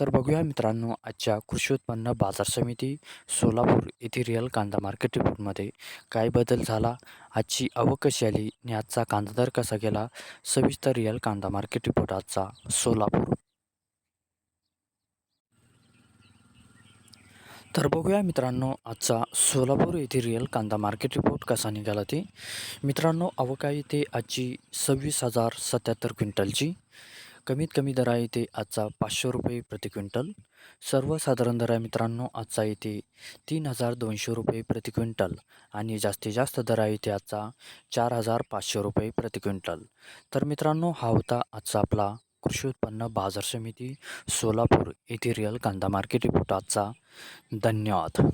तर बघूया मित्रांनो आजच्या कृषी उत्पन्न बाजार समिती सोलापूर येथे रिअल कांदा मार्केट रिपोर्टमध्ये काय बदल झाला आजची आवक कशी आली आणि आजचा कांदा दर कसा गेला सविस्तर रिअल कांदा मार्केट रिपोर्ट आजचा सोलापूर. तर बघूया मित्रांनो आजचा सोलापूर येथे रिअल कांदा मार्केट रिपोर्ट कसा निघाला ते. मित्रांनो आवक ते आजची सव्वीस हजार सत्याहत्तर क्विंटलची. कमीत कमी दर आहे ते आजचा पाचशे रुपये प्रति क्विंटल. सर्वसाधारण दर आहे मित्रांनो आजचा येते तीन हजार दोनशे रुपये प्रति क्विंटल आणि जास्तीत जास्त दर आहे ते आजचा चार हजार पाचशे रुपये प्रति क्विंटल. तर मित्रांनो हा होता आजचा आपला कृषी उत्पन्न बाजार समिती सोलापूर येथे रिअल कांदा मार्केट रिपोर्ट आजचा. धन्यवाद.